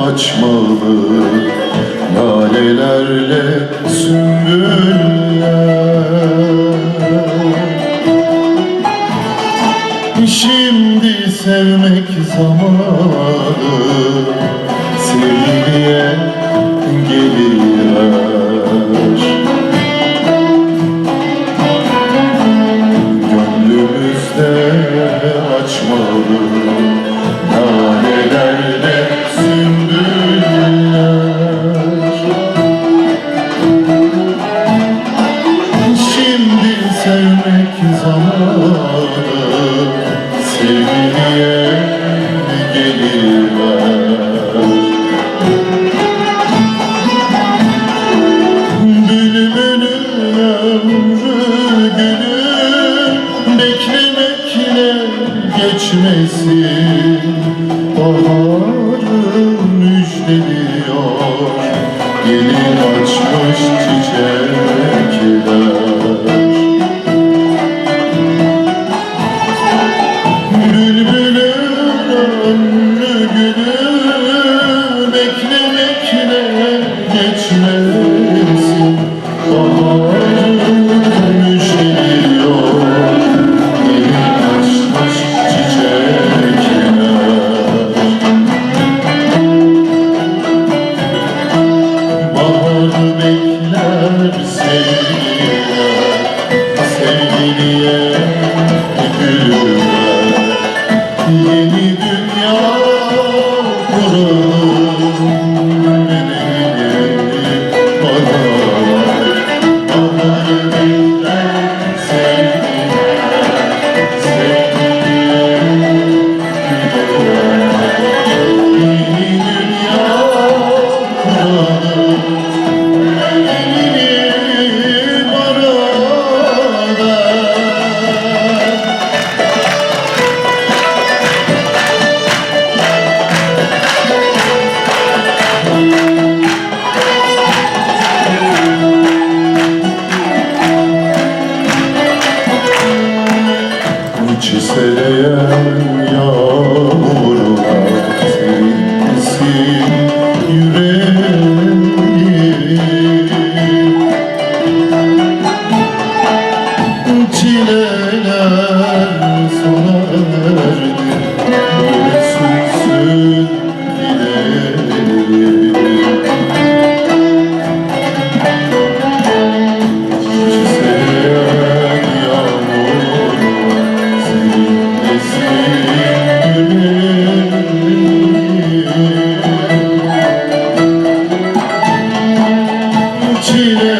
açmalı Lalelerle sümbüller Şimdi sevmek zamanı Sevgiye zamanı Sevgiliye geliver Bülbülün ömrü günü Beklemekle geçmesin Baharı müjdeliyor Gelin açmış çiçekler Çiseleyen yağmurlar serinlesin yüreği Çileler Chile.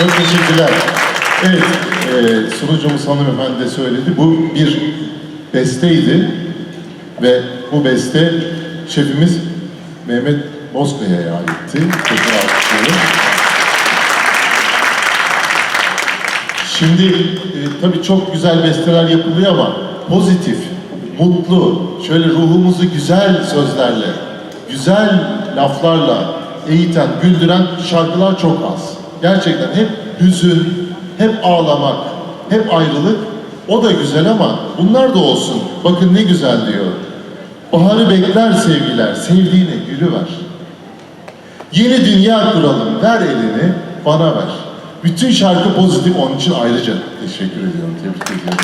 Çok teşekkürler. Evet, e, sunucumuz hanımefendi de söyledi. Bu bir besteydi ve bu beste şefimiz Mehmet Bozkaya'ya aitti. Tekrar alkışlıyorum. Şimdi e, tabii çok güzel besteler yapılıyor ama pozitif, mutlu, şöyle ruhumuzu güzel sözlerle, güzel laflarla eğiten, güldüren şarkılar çok az. Gerçekten hep hüzün, hep ağlamak, hep ayrılık. O da güzel ama bunlar da olsun. Bakın ne güzel diyor. Baharı bekler sevgiler, sevdiğine gülü ver. Yeni dünya kuralım, ver elini, bana ver. Bütün şarkı pozitif, onun için ayrıca teşekkür ediyorum, tebrik ediyorum.